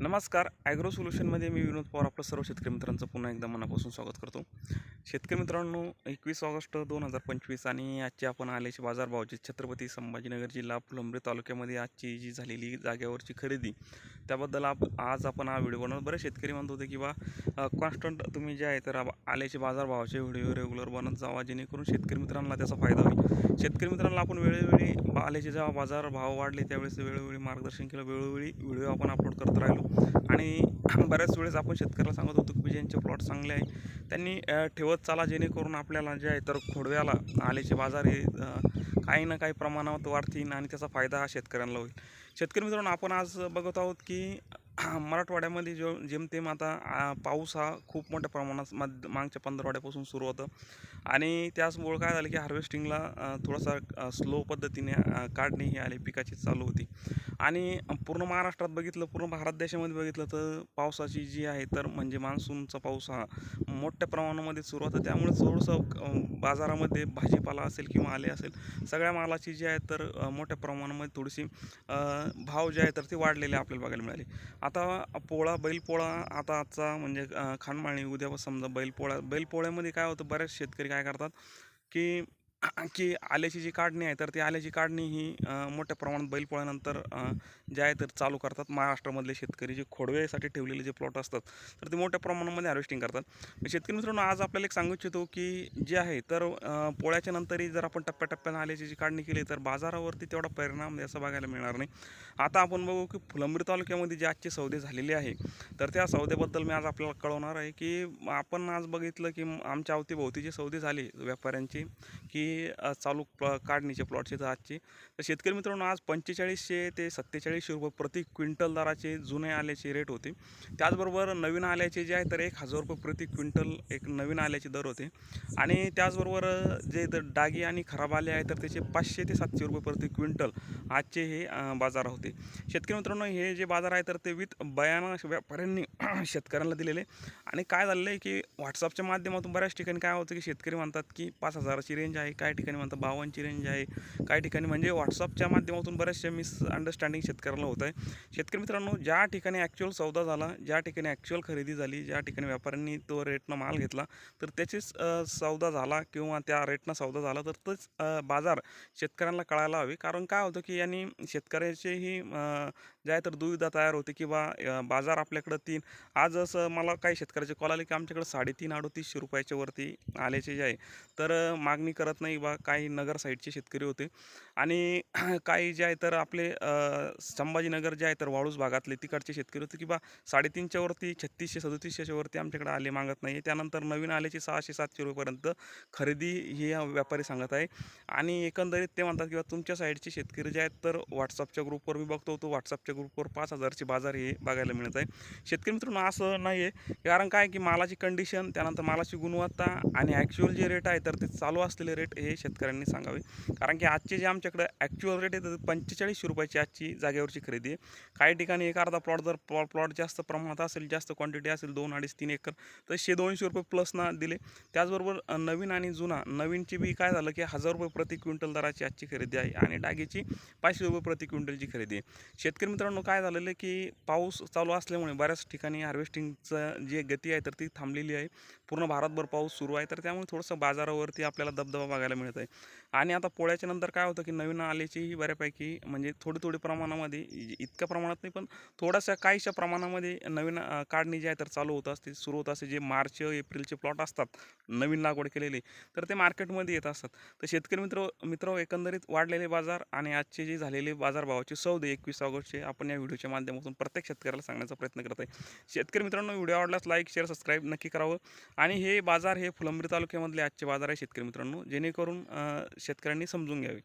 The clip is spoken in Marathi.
नमस्कार ॲग्रो सोल्युशनमध्ये मी विनोद पवार आपलं सर्व शेतकरी मित्रांचं पुन्हा एकदा मनापासून स्वागत करतो. शेतकरी मित्रांनो एकवीस ऑगस्ट दोन हजार पंचवीस आणि आजची आपण आल्याचे बाजारभावाची. छत्रपती संभाजीनगर जिल्हा फुलंब्री तालुक्यामध्ये आजची जी झालेली जागेवरची खरेदी त्याबद्दल आप आज आपण हा व्हिडिओ बनवतो बरेच शेतकरी म्हणत होते किंवा कॉन्स्टंट तुम्ही जे आहे तर आल्याचे बाजारभावाचे व्हिडिओ रेग्युलर बनत जावा जेणेकरून शेतकरी मित्रांना त्याचा फायदा होईल. शेतकरी मित्रांना आपण वेळोवेळी बा- आल्याचे जेव्हा बाजार भाव वाढले त्यावेळेस वेळोवेळी मार्गदर्शन केलं वेळोवेळी व्हिडिओ आपण अपलोड करत राहिलो. आणि बऱ्याच वेळेस आपण शेतकऱ्याला सांगत होतो की ज्यांचे प्लॉट चांगले आहे. त्यांनी ठेवत चाला जेणेकरून आपल्याला जे आहे तर खोडव्याला आल्याचे बाजार हे काही ना काही प्रमाणात वाढतील आणि त्याचा फायदा हा शेतकऱ्यांना होईल. शेतकरी मित्रांनो आपण आज बघत आहोत की मराठवाड्यामध्ये जे जेमतेम आता पाऊस हा खूप मोठ्या प्रमाणात मध मागच्या पंधरवाड्यापासून सुरू होतं. आणि त्याचमुळं काय झालं की हार्वेस्टिंगला थोडासा स्लो पद्धतीने काढणे ही आली पिकाची चालू होती. आणि पूर्ण महाराष्ट्रात बघितलं पूर्ण भारत देशामध्ये बघितलं तर पावसाची जी आहे तर म्हणजे मान्सूनचा पाऊस हा मोठ्या प्रमाणामध्ये सुरू होता. त्यामुळे थोडंसं बाजारामध्ये भाजीपाला असेल किंवा आले असेल सगळ्या मालाची जी आहे तर मोठ्या प्रमाणामध्ये थोडीशी भाव जे आहे तर ते वाढलेले आपल्याला बघायला मिळाले. आता पोळा बैलपोळा आता आजचा म्हणजे खानमाळणी उद्या समजा बैलपोळा बैलपोळ्यामध्ये काय होतं बरेच शेतकरी काय करतात की की आल्याची जी काढणी आहे तर ती आल्याची काढणी ही मोठ्या प्रमाणात बैलपोळ्यानंतर जे आहे तर चालू करतात. महाराष्ट्रामधले शेतकरी जे खोडवेसाठी ठेवलेले जे प्लॉट असतात तर ते मोठ्या प्रमाणामध्ये हार्वेस्टिंग करतात. शेतकरी मित्रांनो आज आपल्याला एक सांगू इच्छितो की जे आहे तर पोळ्याच्या नंतरही जर आपण टप्प्याटप्प्यानं आल्याची जी काढणी केली तर बाजारावरती तेवढा परिणाम याचा बघायला मिळणार नाही. आता आपण बघू की फुलंब्री तालुक्यामध्ये जे आजचे सौदे झालेले आहे तर त्या सौद्याबद्दल मी आज आपल्याला कळवणार आहे की आपण आज बघितलं की आमच्या अवतीभोवती जे सौदे झाले व्यापाऱ्यांचे की अ, चालू प्ल काढणीचे प्लॉटचे तर आजचे. तर शेतकरी मित्रांनो आज पंचेचाळीसशे ते सत्तेचाळीसशे रुपये प्रति क्विंटल दराचे जुने आल्याचे रेट होते. त्याचबरोबर नवीन आल्याचे जे आहे तर एक हजार रुपये प्रति क्विंटल एक नवीन आल्याचे दर होते. आणि त्याचबरोबर जे डागी आणि खराब आले आहे तर त्याचे पाचशे ते सातशे रुपये प्रति क्विंटल आजचे हे बाजार होते. शेतकरी मित्रांनो हे जे बाजार आहे तर ते विथ बयाना व्यापाऱ्यांनी शेतकऱ्यांना दिलेले. आणि काय झालेलं आहे की व्हॉट्सअपच्या माध्यमातून बऱ्याच ठिकाणी काय होतं की शेतकरी म्हणतात की पाच हजाराची रेंज आहे काही ठिकाणी म्हणतात भावांची रेंज आहे काही ठिकाणी म्हणजे व्हॉट्सअपच्या माध्यमातून बऱ्याचशा मिसअंडरस्टँडिंग शेतकऱ्याला होत आहे शेतकरी मित्रांनो ज्या ठिकाणी ॲक्च्युअल सौदा झाला ज्या ठिकाणी ॲक्च्युअल खरेदी झाली ज्या ठिकाणी व्यापाऱ्यांनी तो रेटनं माल घेतला तर त्याचीच सौदा झाला किंवा त्या रेटनं सौदा झाला तर तोच बाजार शेतकऱ्यांना कळायला हवी. कारण काय होतं की यांनी शेतकऱ्याचेही ज्या जे आहे तर दुविधा तयार होते किंवा बाजार आपल्याकडं तीन आज असं मला काही शेतकऱ्याचे कॉल आले की आमच्याकडे साडेतीन अडोतीसशे रुपयाच्या वरती आल्याचे जे आहे तर मागणी करत नाही. नाही बा काही नगर साईडचे शेतकरी होते. आणि काही जे आहे तर आपले संभाजीनगर जे आहे तर वाळूज भागातले तिकडचे शेतकरी होते की बा साडेतीनशेवरती छत्तीसशे सदतीसशेवरती आमच्याकडे आले मागत नाही त्यानंतर नवीन आल्याची सहाशे सातशे रुपयेपर्यंत खरेदी हे व्यापारी सांगत आहे. आणि एकंदरीत ते म्हणतात किंवा तुमच्या साईडचे शेतकरी जे आहेत तर व्हॉट्सअपच्या ग्रुपवर मी बघतो तो व्हॉट्सअपच्या ग्रुपवर पाच हजारचे बाजार हे बघायला मिळत आहे. शेतकरी मित्रांनो असं नाही आहे कारण काय की मालाची कंडिशन त्यानंतर मालाची गुणवत्ता आणि ॲक्च्युअल जे रेट आहे तर ते चालू असलेले रेट हे शेतकऱ्यांनी सांगावे. कारण की आजचे जे आमच्याकडे ॲक्च्युअल रेट आहे तर पंचेचाळीसशे रुपयाची आजची जागेवरची खरेदी आहे. काही ठिकाणी एक अर्धा प्लॉट जर प्लॉ प्लॉट जास्त प्रमाणात असेल जास्त क्वांटिटी असेल दोन अडीच तीन एकर तर शे दोनशे रुपये प्लसना दिले. त्याचबरोबर नवीन आणि जुना नवीनची बी काय झालं की हजार रुपये प्रति क्विंटल दराची आजची खरेदी आहे आणि डागेची पाचशे रुपये प्रति क्विंटलची खरेदी आहे. शेतकरी मित्रांनो काय झालेलं आहे की पाऊस चालू असल्यामुळे बऱ्याच ठिकाणी हार्वेस्टिंगचं जी गती आहे तर ती थांबलेली आहे. पूर्ण भारतभर पाऊस सुरू आहे तर त्यामुळे थोडंसं बाजारावरती आपल्याला दबदबा बघायला मिळत आहे. आणि आता पोळ्याच्या नंतर काय होतं की नवीन आल्याचीही बऱ्यापैकी म्हणजे थोडी थोडी प्रमाणामध्ये इतक्या प्रमाणात नाही पण थोड्याशा काहीशा प्रमाणामध्ये नवीन काढणी जी आहे तर चालू होत असते सुरू होत असते जे मार्च एप्रिलचे प्लॉट असतात नवीन लागवड केलेले तर ते मार्केटमध्ये येत असतात. तर शेतकरी मित्र मित्र एकंदरीत वाढलेले बाजार आणि आजचे जे झालेले बाजारभावाचे सौदे एकवीस ऑगस्टचे आपण या व्हिडिओच्या माध्यमातून प्रत्येक शेतकऱ्याला सांगण्याचा प्रयत्न करत आहे. शेतकरी मित्रांनो व्हिडिओ आवडल्यास लाईक शेअर सबस्क्राईब नक्की करावं. आणि हे बाजार हे फुलंब्री तालुक्यामधले आजचे बाजार आहे शेतकरी मित्रांनो जेणेकरून करून शेतकऱ्यांनी समजून घ्यावी.